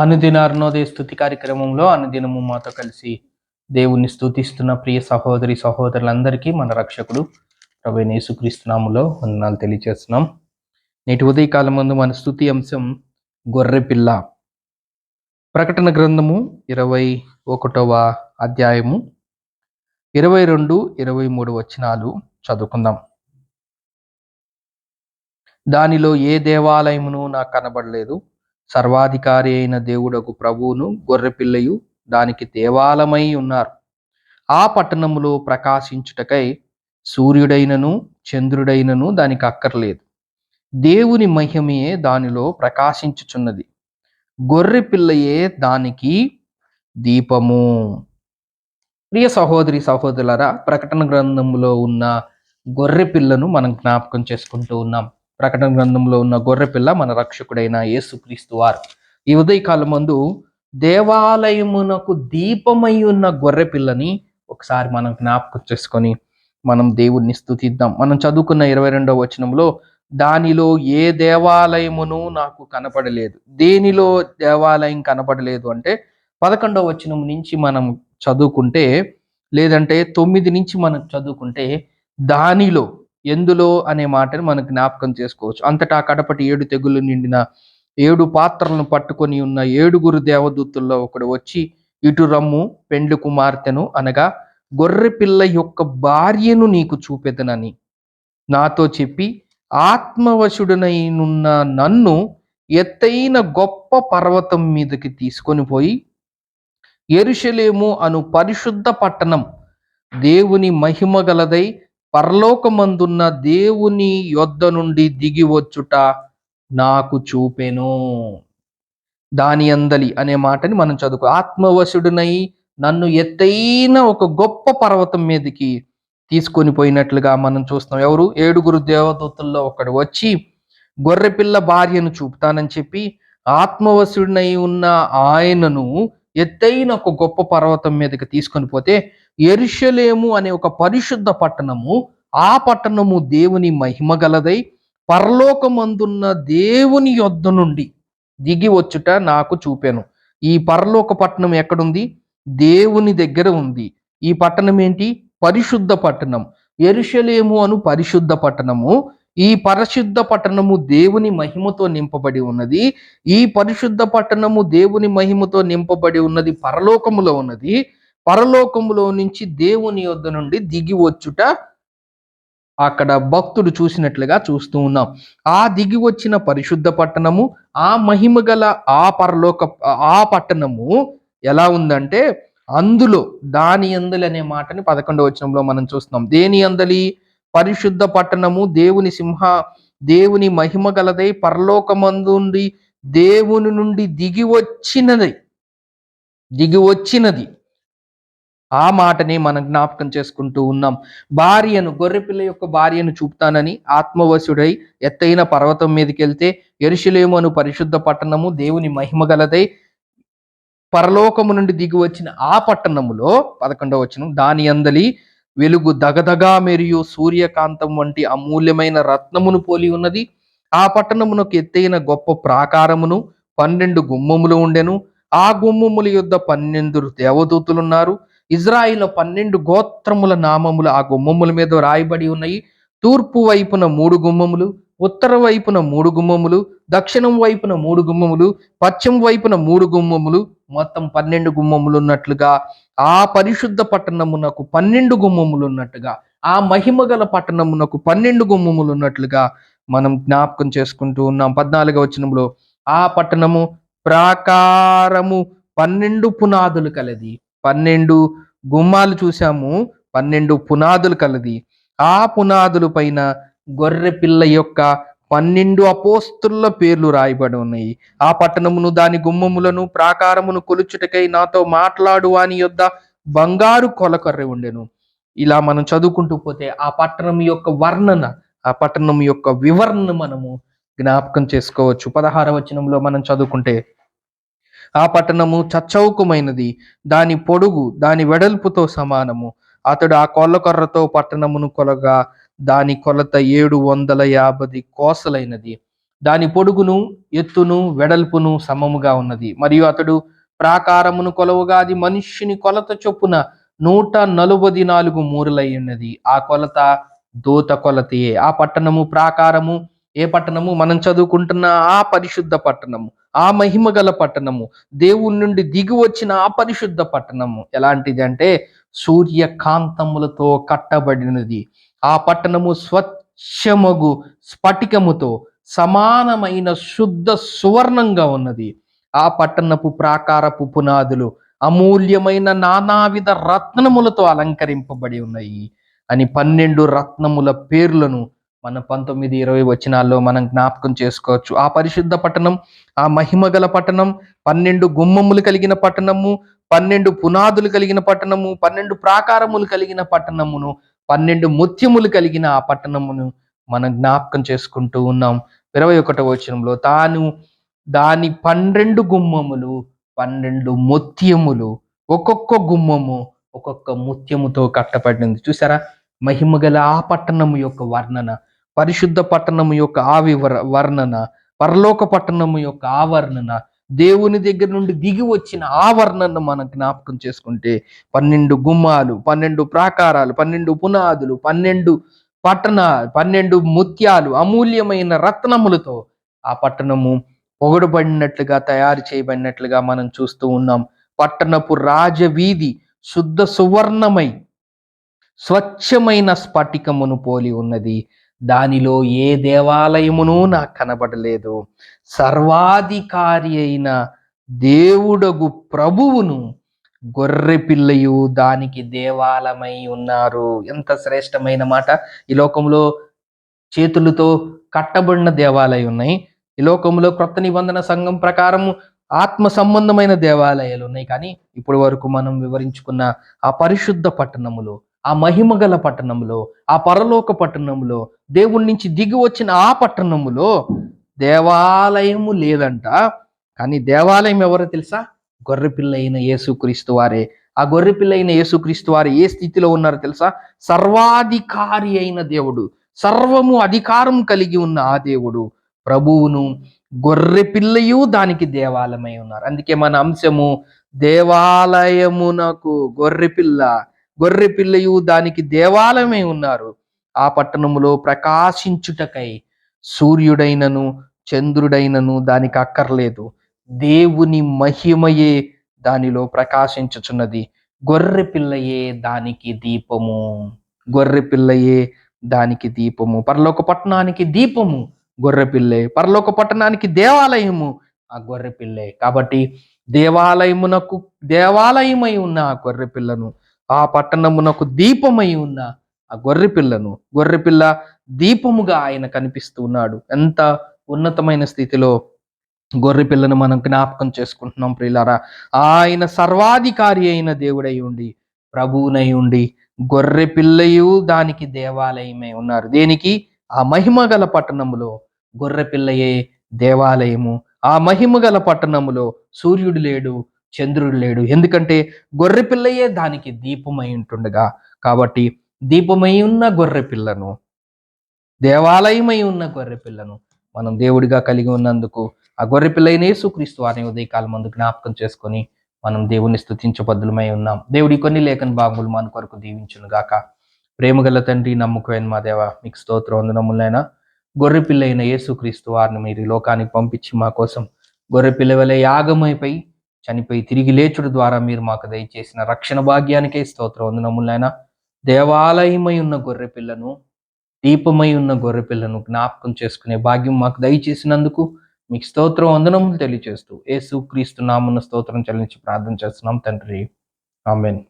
అనుదిన అరుణోదయ స్థుతి కార్యక్రమంలో అనుదినము మాతో కలిసి దేవుణ్ణి స్తుతిస్తున్న ప్రియ సహోదరి సహోదరులందరికీ మన రక్షకుడు ప్రభు యేసుక్రీస్తునాములో వందనాలు తెలియజేస్తున్నాం నేటి ఉదయకాలం ముందు మన స్థుతి అంశం గొర్రెపిల్ల ప్రకటన గ్రంథము ఇరవై ఒకటవ అధ్యాయము ఇరవై రెండు ఇరవై మూడు వచనాలు చదువుకుందాం. దానిలో ఏ దేవాలయమును నాకు కనబడలేదు? సర్వాధికారి అయిన దేవుడకు ప్రభువును గొర్రెపిల్లయు దానికి దేవాలమై ఉన్నారు. ఆ పట్టణములో ప్రకాశించుటకై సూర్యుడైనను చంద్రుడైనను దానికి అక్కర్లేదు. దేవుని మహిమయే దానిలో ప్రకాశించుచున్నది. గొర్రె పిల్లయే దానికి దీపము. ప్రియ సహోదరి సహోదరులరా ప్రకటన గ్రంథంలో ఉన్న గొర్రె పిల్లను మనం జ్ఞాపకం చేసుకుంటూ ఉన్నాం. ప్రకటన గ్రంథంలో ఉన్న గొర్రె పిల్ల మన రక్షకుడైన యేసుక్రీస్తు వారు. ఈ ఉదయకాలం మందు దేవాలయమునకు దీపమై ఉన్న గొర్రె పిల్లని ఒకసారి మనం జ్ఞాపకం చేసుకొని మనం దేవుణ్ణి స్థుతిద్దాం మనం చదువుకున్న ఇరవై రెండవ వచనంలో దానిలో ఏ దేవాలయమును నాకు కనపడలేదు. దేనిలో దేవాలయం కనపడలేదు అంటే పదకొండవ వచనం నుంచి మనం చదువుకుంటే లేదంటే తొమ్మిది నుంచి మనం చదువుకుంటే దానిలో ఎందులో అనే మాటని మనం జ్ఞాపకం చేసుకోవచ్చు. అంతటా కడపటి ఏడు తెగులు నిండిన ఏడు పాత్రలను పట్టుకొని ఉన్న ఏడుగురు దేవదూతుల్లో ఒకడు వచ్చి ఇటు రమ్ము పెండ్లి కుమార్తెను అనగా గొర్రె పిల్ల యొక్క భార్యను నీకు చూపెదనని. నాతో చెప్పి ఆత్మవశుడనైనున్న నన్ను ఎత్తైన గొప్ప పర్వతం మీదకి తీసుకొని పోయి ఎరుషలేము అను పరిశుద్ధ పట్టణం దేవుని మహిమ గలదై పరలోకమందున్న దేవుని యొద్ద నుండి దిగి వచ్చుట నాకు చూపెను. దాని అందలి అనే మాటని మనం చదువుకో ఆత్మవశుడునై నన్ను ఎత్తైన ఒక గొప్ప పర్వతం మీదకి తీసుకొని పోయినట్లుగా మనం చూస్తాం ఎవరు? ఏడుగురు దేవదూతల్లో ఒకడు వచ్చి గొర్రెపిల్ల భార్యను చూపుతానని చెప్పి ఆత్మవశుడినై ఉన్న ఆయనను ఎత్తైన ఒక గొప్ప పర్వతం మీదకి తీసుకొని పోతే ఎరుషలేము అనే ఒక పరిశుద్ధ పట్టణము ఆ పట్టణము దేవుని మహిమ గలదై పరలోకమందున్న దేవుని యొద్ద నుండి దిగి వచ్చుట నాకు చూపాను. ఈ పరలోక పట్టణం ఎక్కడుంది? దేవుని దగ్గర ఉంది. ఈ పట్టణం ఏంటి? పరిశుద్ధ పట్టణం. ఎరుషలేము అను పరిశుద్ధ పట్టణము. ఈ పరిశుద్ధ పట్టణము దేవుని మహిమతో నింపబడి ఉన్నది. ఈ పరిశుద్ధ పట్టణము దేవుని మహిమతో నింపబడి ఉన్నది పరలోకములో ఉన్నది. పరలోకములో నుంచి దేవుని యొద్ద నుండి దిగి వచ్చుట అక్కడ భక్తుడు చూసినట్లుగా చూస్తూ ఉన్నాం. ఆ దిగి వచ్చిన పరిశుద్ధ పట్టణము ఆ మహిమ గల ఆ పరలోక ఆ పట్టణము ఎలా ఉందంటే అందులో దాని అందలి అనే మాటని పదకొండవ వచనంలో మనం చూస్తున్నాం. దేని అందలి? పరిశుద్ధ పట్టణము దేవుని సింహ దేవుని మహిమ గలదై పరలోకమందుండి దేవుని నుండి దిగి వచ్చినది. దిగి వచ్చినది. ఆ మాటని మనం జ్ఞాపకం చేసుకుంటూ ఉన్నాం. భార్యను గొర్రెపిల్ల యొక్క భార్యను చూపుతానని ఆత్మవశుడై ఎత్తైన పర్వతం మీదకి వెళ్తే ఎరుషులేము అను పరిశుద్ధ పట్టణము దేవుని మహిమ గలదై పరలోకము నుండి దిగి వచ్చిన ఆ పట్టణములో పదకొండవ వచ్చిన దాని అందలి వెలుగు దగదగా మెరియు సూర్యకాంతం వంటి అమూల్యమైన రత్నమును పోలి ఉన్నది. ఆ పట్టణమునకు ఎత్తైన గొప్ప ప్రాకారమును పన్నెండు గుమ్మములు ఉండెను. ఆ గుమ్మముల యొద్ద పన్నెండు దేవదూతులున్నారు. ఇజ్రాయిల్ పన్నెండు గోత్రముల నామములు ఆ గుమ్మముల మీద రాయబడి ఉన్నాయి. తూర్పు వైపున మూడు గుమ్మములు ఉత్తర వైపున మూడు గుమ్మములు దక్షిణం వైపున మూడు గుమ్మములు పశ్చిమ వైపున మూడు గుమ్మములు మొత్తం పన్నెండు గుమ్మములు ఉన్నట్లుగా ఆ పరిశుద్ధ పట్టణమునకు పన్నెండు గుమ్మములు ఉన్నట్టుగా ఆ మహిమ గల పట్టణమునకు పన్నెండు గుమ్మములు ఉన్నట్లుగా మనం జ్ఞాపకం చేసుకుంటూ ఉన్నాం. పద్నాలుగవ వచనంలో ఆ పట్టణము ప్రాకారము పన్నెండు పునాదులు కలది. పన్నెండు గుమ్మాలు చూసాము పన్నెండు పునాదులు కలది. ఆ పునాదుల పైన గొర్రె పిల్ల యొక్క పన్నెండు అపోస్తుల పేర్లు రాయబడి ఉన్నాయి. ఆ పట్టణమును దాని గుమ్మములను ప్రాకారమును కొలుచుటకై నాతో మాట్లాడు అని యొద్ద బంగారు కొలకర్రె ఉండెను. ఇలా మనం చదువుకుంటూ పోతే ఆ పట్టణం యొక్క వర్ణన ఆ పట్టణం యొక్క వివరణ మనము జ్ఞాపకం చేసుకోవచ్చు. పదహార వచనంలో మనం చదువుకుంటే ఆ పట్టణము చచ్చౌకమైనది దాని పొడుగు దాని వెడల్పుతో సమానము. అతడు ఆ కొల్లకర్రతో పట్టణమును కొలగా దాని కొలత ఏడు వందల యాభై కోసలైనది. దాని పొడుగును ఎత్తును వెడల్పును సమముగా ఉన్నది. మరియు అతడు ప్రాకారమును కొలవుగా అది మనుష్యుని కొలత చొప్పున నూట నలుబది నాలుగు మూరలై ఉన్నది ఆ కొలత దూత కొలతయే ఆ పట్టణము ప్రాకారము ఏ పట్టణము? మనం చదువుకుంటున్న ఆ పరిశుద్ధ పట్టణము ఆ మహిమ గల పట్టణము దేవుని నుండి దిగి వచ్చిన ఆ పరిశుద్ధ పట్టణము. ఎలాంటిది అంటే సూర్యకాంతములతో కట్టబడినది. ఆ పట్టణము స్వచ్ఛమగు స్ఫటికముతో సమానమైన శుద్ధ సువర్ణంగా ఉన్నది. ఆ పట్టణపు ప్రాకారపు పునాదులు అమూల్యమైన నానావిధ రత్నములతో అలంకరింపబడి ఉన్నాయి. అని పన్నెండు రత్నముల పేర్లను మన పంతొమ్మిది ఇరవై వచనాల్లో మనం జ్ఞాపకం చేసుకోవచ్చు. ఆ పరిశుద్ధ పట్టణం ఆ మహిమగల పట్టణం పన్నెండు గుమ్మములు కలిగిన పట్టణము పన్నెండు పునాదులు కలిగిన పట్టణము పన్నెండు ప్రాకారములు కలిగిన పట్టణమును పన్నెండు ముత్యములు కలిగిన ఆ పట్టణమును మనం జ్ఞాపకం చేసుకుంటూ ఉన్నాం. ఇరవై ఒకటవ వచనంలో తాను దాని పన్నెండు గుమ్మములు పన్నెండు ముత్యములు ఒక్కొక్క గుమ్మము ఒక్కొక్క ముత్యముతో కట్టబడింది చూసారా? మహిమగల ఆ పట్టణము యొక్క వర్ణన పరిశుద్ధ పట్టణము యొక్క ఆవివర వర్ణన పరలోక పట్టణము యొక్క ఆ వర్ణన దేవుని దగ్గర నుండి దిగి వచ్చిన ఆవరణను మనం జ్ఞాపకం చేసుకుంటే పన్నెండు గుమ్మాలు పన్నెండు ప్రాకారాలు పన్నెండు పునాదులు పన్నెండు పట్టణ పన్నెండు ముత్యాలు అమూల్యమైన రత్నములతో ఆ పట్టణము పొగడబడినట్లుగా తయారు చేయబడినట్లుగా మనం చూస్తూ ఉన్నాం. పట్టణపు రాజవీధి శుద్ధ సువర్ణమై స్వచ్ఛమైన స్ఫటికమును పోలి ఉన్నది. దానిలో ఏ దేవాలయమును నాకు కనబడలేదు. సర్వాధికారి అయిన దేవుడగు ప్రభువును గొర్రె పిల్లయు దానికి దేవాలమై ఉన్నారు. ఎంత శ్రేష్టమైన మాట. ఈ లోకంలో చేతులతో కట్టబడిన దేవాలయం ఉన్నాయి. ఈ లోకంలో క్రొత్త నిబంధన సంఘం ప్రకారం ఆత్మ సంబంధమైన దేవాలయాలు ఉన్నాయి. కానీ ఇప్పటి వరకు మనం వివరించుకున్న ఆ పరిశుద్ధ పట్టణములో ఆ మహిమగల పట్టణంలో ఆ పరలోక పట్టణంలో దేవుడి నుంచి దిగి వచ్చిన ఆ పట్టణములో దేవాలయము లేదంట. కానీ దేవాలయం ఎవరో తెలుసా? గొర్రెపిల్ల అయిన యేసుక్రీస్తు వారే. ఆ గొర్రెపిల్ల అయిన యేసుక్రీస్తు వారు ఏ స్థితిలో ఉన్నారో తెలుసా? సర్వాధికారి అయిన దేవుడు సర్వము అధికారం కలిగి ఉన్న ఆ దేవుడు ప్రభువును గొర్రె పిల్లయు దానికి దేవాలయమై ఉన్నారు. అందుకే మన అంశము దేవాలయమునకు గొర్రె పిల్ల గొర్రె పిల్లయు దానికి దేవాలయమై ఉన్నారు. ఆ పట్టణములో ప్రకాశించుటకై సూర్యుడైనను చంద్రుడైనను దానికి అక్కర్లేదు. దేవుని మహిమయే దానిలో ప్రకాశించుచున్నది. గొర్రె పిల్లయే దానికి దీపము. గొర్రె పిల్లయే దానికి దీపము. పరలోక పట్టణానికి దీపము. గొర్రె పిల్లే పరలోక పట్టణానికి దేవాలయము. ఆ గొర్రె పిల్లే. కాబట్టి దేవాలయమునకు దేవాలయమై ఉన్న ఆ గొర్రె పిల్లను ఆ పట్టణమునకు దీపమై ఉన్న ఆ గొర్రె పిల్లను గొర్రె పిల్ల దీపముగా ఆయన కనిపిస్తూ ఉన్నాడు. ఎంత ఉన్నతమైన స్థితిలో గొర్రె పిల్లను మనం జ్ఞాపకం చేసుకుంటున్నాం ప్రియులారా. ఆయన సర్వాధికారి అయిన దేవుడై ఉండి ప్రభువునై ఉండి గొర్రె పిల్లయు దానికి దేవాలయమే ఉన్నారు. దేనికి? ఆ మహిమ గల పట్టణములో గొర్రె పిల్లయే దేవాలయము. ఆ మహిమ గల పట్టణములో సూర్యుడు లేడు చంద్రుడు లేడు. ఎందుకంటే గొర్రె పిల్లయే దానికి దీపమై ఉంటుండగా. కాబట్టి దీపమై ఉన్న గొర్రె పిల్లను దేవాలయమై ఉన్న గొర్రె పిల్లను మనం దేవుడిగా కలిగి ఉన్నందుకు ఆ గొర్రె పిల్లైన యేసుక్రీస్తు వారిని ఉదయకాలం మందు జ్ఞాపకం చేసుకొని మనం దేవుని స్థుతించబద్దులమై ఉన్నాం. దేవుడి కొన్ని లేఖన భాగములు మన కొరకు దీవించును గాక. ప్రేమగల తండ్రి నమ్మకమైన మా దేవ మీకు స్తోత్రం వందనములైనా గొర్రె పిల్లైన యేసుక్రీస్తు వారిని మీరు లోకానికి పంపించి మా కోసం గొర్రె పిల్ల వలె చనిపోయి తిరిగి లేచుడు ద్వారా మీరు మాకు దయచేసిన రక్షణ భాగ్యానికే స్తోత్రం. వందనములైనా దేవాలయమై ఉన్న గొర్రె పిల్లను దీపమై ఉన్న గొర్రె పిల్లను జ్ఞాపకం చేసుకునే భాగ్యం మాకు దయచేసినందుకు మీకు స్తోత్రం వందనములు తెలియజేస్తూ యేసు క్రీస్తు నామున్న స్తోత్రం చెల్లించి ప్రార్థన చేస్తున్నాం తండ్రి. ఆమెన్.